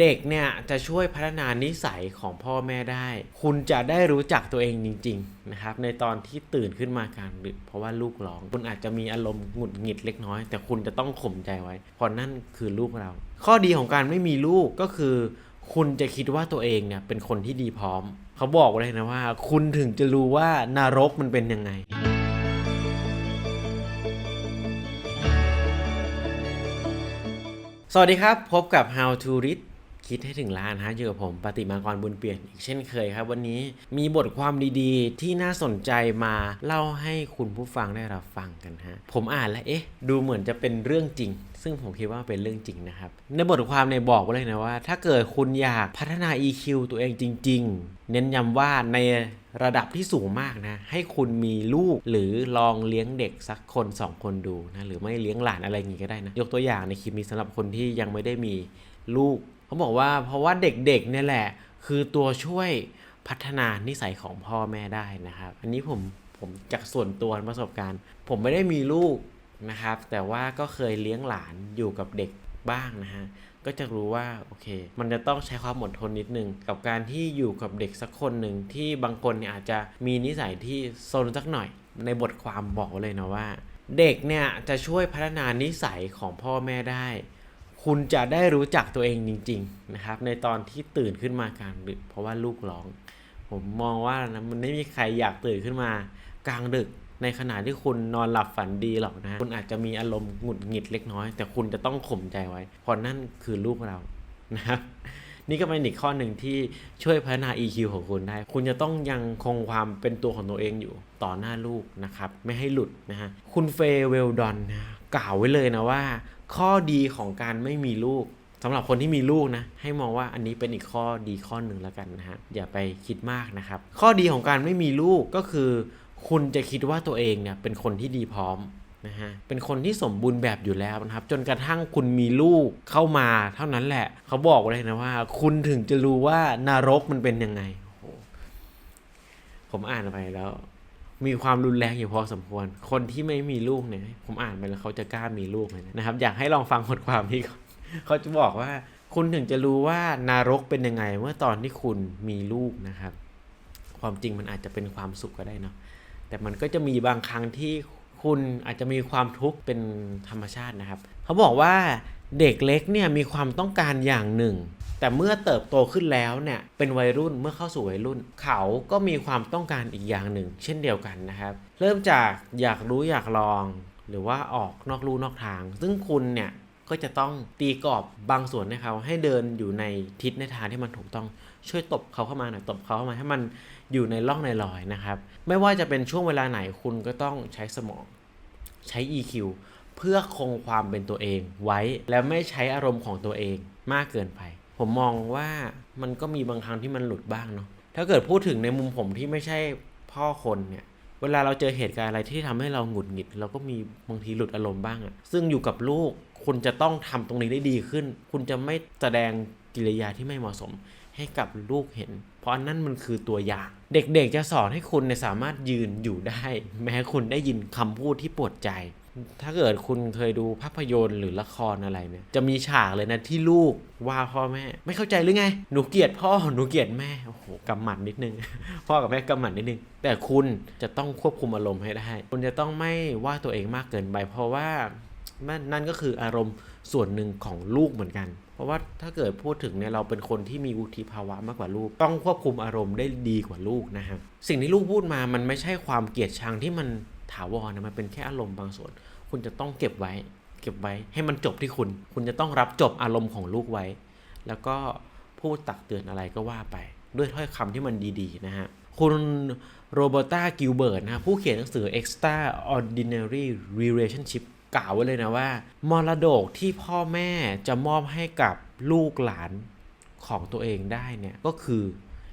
เด็กเนี่ยจะช่วยพัฒนานิสัยของพ่อแม่ได้ คุณจะได้รู้จักตัวเองจริง ๆ นะครับ ในตอนที่ตื่นขึ้นมากลางดึกเพราะว่าลูกร้อง คุณอาจจะมีอารมณ์หงุดหงิดเล็กน้อย แต่คุณจะต้องข่มใจไว้เพราะนั่นคือลูกเรา ข้อดีของการไม่มีลูกก็คือ คุณจะคิดว่าตัวเองเนี่ยเป็นคนที่ดีพร้อม เขาบอกไว้เลยนะว่า คุณถึงจะรู้ว่านรกมันเป็นยังไงสวัสดีครับ พบกับ How to Read คิดให้ถึงล้านฮะอยู่กับผมปฏิมากรบุญเปลี่ยนอีกเช่นเคยครับ วันนี้มีบทความดีๆ ที่น่าสนใจมาเล่าให้คุณผู้ฟังได้รับฟังกันฮะผมอ่านแล้วเอ๊ะ ดูเหมือนจะเป็นเรื่องจริง ซึ่งผมคิดว่าเป็นเรื่องจริงนะครับ ในบทความในบอกไว้เลยนะว่า ถ้าเกิดคุณอยากพัฒนา EQ ตัวเองจริง ๆ เน้นย้ำว่าในระดับที่สูงมากนะ ให้คุณมีลูกหรือลองเลี้ยงเด็กสักคนสองคนดูนะ หรือไม่เลี้ยงหลานอะไรอย่างงี้ก็ได้นะ ยกตัวอย่างในคลิปนี้สำหรับคนที่ยังไม่ได้มีลูก เขาบอกว่าเพราะว่าเด็กๆเนี่ยแหละ คือตัวช่วยพัฒนานิสัยของพ่อแม่ได้นะครับ อันนี้ผมผมจากส่วนตัวประสบการณ์ ผมไม่ได้มีลูกนะครับ แต่ว่าก็เคยเลี้ยงหลานอยู่กับเด็กบ้างนะฮะก็จะรู้ว่าโอเค มันจะต้องใช้ความอดทนนิดนึง กับการที่อยู่กับเด็กสักคนหนึ่งที่บางคนเนี่ยอาจจะมีนิสัยที่โซนสักหน่อย ในบทความบอกเลยนะว่า เด็กเนี่ยจะช่วยพัฒนานิสัยของพ่อแม่ได้ คุณจะได้รู้จักตัวเองจริง ๆ นะครับ ในตอนที่ตื่นขึ้นมากลางดึก เพราะว่าลูกร้อง ผมมองว่านะมันไม่มีใครอยากตื่นขึ้นมากลางดึก ในขณะที่คุณนอนหลับฝันดีหรอกนะ คุณอาจจะมีอารมณ์หงุดหงิดเล็กน้อย แต่คุณจะต้องข่มใจไว้เพราะนั่นคือลูกเรานะครับนี่ก็เป็นอีกข้อหนึ่งที่ช่วยพัฒนา EQ ของคุณได้ คุณจะต้องยังคงความเป็นตัวของตัวเองอยู่ต่อหน้าลูกนะครับ ไม่ให้หลุดนะฮะ คุณเฟเวลดอนนะกล่าวไว้เลยนะว่า ข้อดีของการไม่มีลูกสำหรับคนที่มีลูกนะ ให้มองว่าอันนี้เป็นอีกข้อดีข้อหนึ่งแล้วกันนะฮะอย่าไปคิดมากนะครับ ข้อดีของการไม่มีลูกก็คือ คุณจะคิดว่าตัวเองเนี่ยเป็นคนที่ดีพร้อมนะฮะเป็นคนที่สมบูรณ์แบบอยู่แล้วนะครับ จนกระทั่งคุณมีลูกเข้ามาเท่านั้นแหละ เขาบอกเลยนะว่า คุณถึงจะรู้ว่านรกมันเป็นยังไงผมอ่านไปแล้ว มีความรุนแรงอยู่พอสมควร คนที่ไม่มีลูกเนี่ย ผมอ่านไปแล้วเขาจะกล้ามีลูกไหมนะครับ อยากให้ลองฟังบทความนี้เขาจะบอกว่า คุณถึงจะรู้ว่านรกเป็นยังไง เมื่อตอนที่คุณมีลูกนะครับ ความจริงมันอาจจะเป็นความสุขก็ได้เนาะแต่มันก็จะมีบางครั้งที่คุณอาจจะมีความทุกข์เป็นธรรมชาตินะครับ เขาบอกว่าเด็กเล็กเนี่ยมีความต้องการอย่างหนึ่ง แต่เมื่อเติบโตขึ้นแล้วเนี่ยเป็นวัยรุ่นเมื่อเข้าสู่วัยรุ่น เขาก็มีความต้องการอีกอย่างหนึ่ง เช่นเดียวกันนะครับ เริ่มจากอยากรู้อยากลอง หรือว่าออกนอกลู่นอกทาง ซึ่งคุณเนี่ยก็จะต้องตีกรอบบางส่วนให้เขาให้เดินอยู่ในทิศในทางที่มันถูกต้องช่วยตบเขาเข้ามาหน่อยตบเขาเข้ามาให้มันอยู่ในร่องในรอยนะครับ ไม่ว่าจะเป็นช่วงเวลาไหนคุณก็ต้องใช้สมองใช้ EQ เพื่อคงความเป็นตัวเองไว้และไม่ใช้อารมณ์ของตัวเองมากเกินไป ผมมองว่ามันก็มีบางครั้งที่มันหลุดบ้างเนาะถ้าเกิดพูดถึงในมุมผมที่ไม่ใช่พ่อคนเนี่ย เวลาเราเจอเหตุการณ์อะไรที่ทำให้เราหงุดหงิด เราก็มีบางทีหลุดอารมณ์บ้างอะซึ่งอยู่กับลูกคุณจะต้องทำตรงนี้ได้ดีขึ้น คุณจะไม่แสดงกิริยาที่ไม่เหมาะสมให้กับลูกเห็น เพราะนั้นมันคือตัวอย่าง เด็กๆจะสอนให้คุณเนี่ยสามารถยืนอยู่ได้ แม้คุณได้ยินคำพูดที่ปวดใจ ถ้าเกิดคุณเคยดูภาพยนตร์หรือละครอะไรเนี่ย จะมีฉากเลยนะที่ลูกว่าพ่อแม่ ไม่เข้าใจหรือไง หนูเกลียดพ่อหนูเกลียดแม่ โอ้โหกำหมัดนิดนึง พ่อกับแม่กำหมัดนิดนึง แต่คุณจะต้องควบคุมอารมณ์ให้ได้ คุณจะต้องไม่ว่าตัวเองมากเกินไป เพราะว่านั่นก็คืออารมณ์ส่วนหนึ่งของลูกเหมือนกัน เพราะว่าถ้าเกิดพูดถึงเนี่ยเราเป็นคนที่มีวุฒิภาวะมากกว่าลูก ต้องควบคุมอารมณ์ได้ดีกว่าลูกนะครับสิ่งที่ลูกพูดมามันไม่ใช่ความเกลียดชังที่มัน ถาวรนะมันเป็นแค่อารมณ์บางส่วน คุณจะต้องเก็บไว้ เก็บไว้ให้มันจบที่คุณ คุณจะต้องรับจบอารมณ์ของลูกไว้ แล้วก็พูดตักเตือนอะไรก็ว่าไป ด้วยถ้อยคำที่มันดีๆนะฮะคุณโรเบร์ตากิลเบิร์ตนะผู้เขียนหนังสือ Extraordinary Relationship กล่าวไว้เลยนะว่า มรดกที่พ่อแม่จะมอบให้กับลูกหลานของตัวเองได้เนี่ย ก็คือ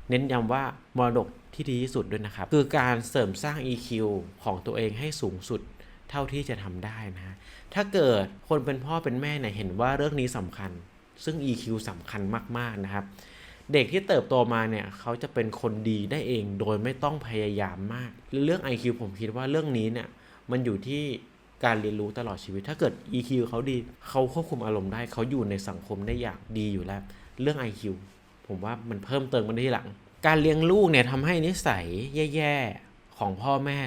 เน้นย้ำว่ามรดก ที่ดีที่สุดด้วยนะครับ คือการเสริมสร้าง EQ ของตัวเองให้สูงสุดเท่าที่จะทำได้นะฮะถ้าเกิดคนเป็นพ่อเป็นแม่เนี่ยเห็นว่าเรื่องนี้สำคัญ ซึ่ง EQ สำคัญมากๆนะครับ เด็กที่เติบโตมาเนี่ยเขาจะเป็นคนดีได้เองโดยไม่ต้องพยายามมาก เรื่อง IQ ผมคิดว่าเรื่องนี้เนี่ยมันอยู่ที่การเรียนรู้ตลอดชีวิต ถ้าเกิด EQ เขาดี เขาควบคุมอารมณ์ได้ เขาอยู่ในสังคมได้อย่างดีอยู่แล้ว เรื่อง IQ ผมว่ามันเพิ่มเติมกันที่หลัง การเลี้ยงลูกเนี่ยทำให้นิสัยแย่ๆ ของพ่อแม่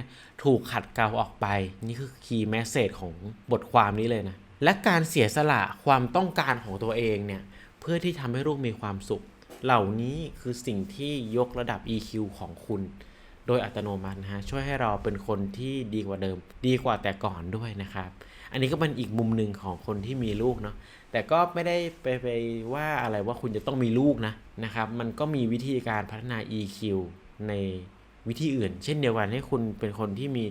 ถูกขัดเกลาออกไป นี่คือคีย์แมสเซจของบทความนี้เลยนะ และการเสียสละความต้องการของตัวเองเนี่ย เพื่อที่ทำให้ลูกมีความสุข เหล่านี้คือสิ่งที่ยกระดับ EQ ของคุณ โดยอัตโนมัตินะฮะช่วยให้เราเป็นคนที่ดีกว่าเดิม ดีกว่าแต่ก่อนด้วยนะครับ อันนี้ก็เป็นอีกมุมหนึ่งของคนที่มีลูกเนาะแต่ก็ไม่ได้ไปไปว่าอะไรว่าคุณจะต้องมีลูกนะนะครับ มันก็มีวิธีการพัฒนา EQ ในวิธีอื่น เช่นเดียวกันให้คุณเป็นคนที่มี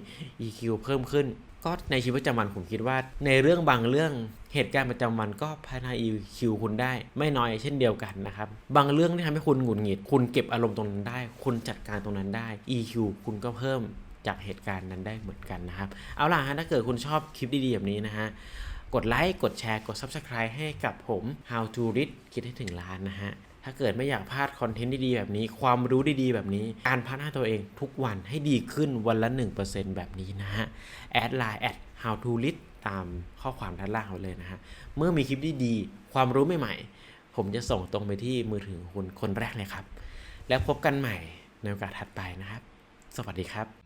EQ เพิ่มขึ้น ก็ในชีวิตประจำวันผมคิดว่า ในเรื่องบางเรื่องเหตุการณ์ประจำวันก็พัฒนา EQ คุณได้ ไม่น้อยเช่นเดียวกันนะครับ บางเรื่องที่ทำให้คุณหงุดหงิด คุณเก็บอารมณ์ตรงนั้นได้ คุณจัดการตรงนั้นได้ EQ คุณก็เพิ่มจากเหตุการณ์นั้นได้เหมือนกันนะครับ เอาล่ะฮะถ้าเกิดคุณชอบคลิปดีๆแบบนี้นะฮะกดไลค์กดแชร์กด Subscribe ให้กับผม How to Read คิดให้ถึงล้านนะฮะ ถ้าเกิดไม่อยากพลาดคอนเทนต์ดีๆแบบนี้ ความรู้ดีๆแบบนี้ การพัฒนาตัวเองทุกวันให้ดีขึ้นวันละ 1%แบบนี้นะฮะ แอดไลน์แอด How to Read ตามข้อความด้านล่างเอาเลยนะฮะ เมื่อมีคลิปดีๆ ความรู้ใหม่ๆ ผมจะส่งตรงไปที่มือถือคุณคนแรกเลยครับ แล้วพบกันใหม่ในโอกาสถัดไปนะครับ สวัสดีครับ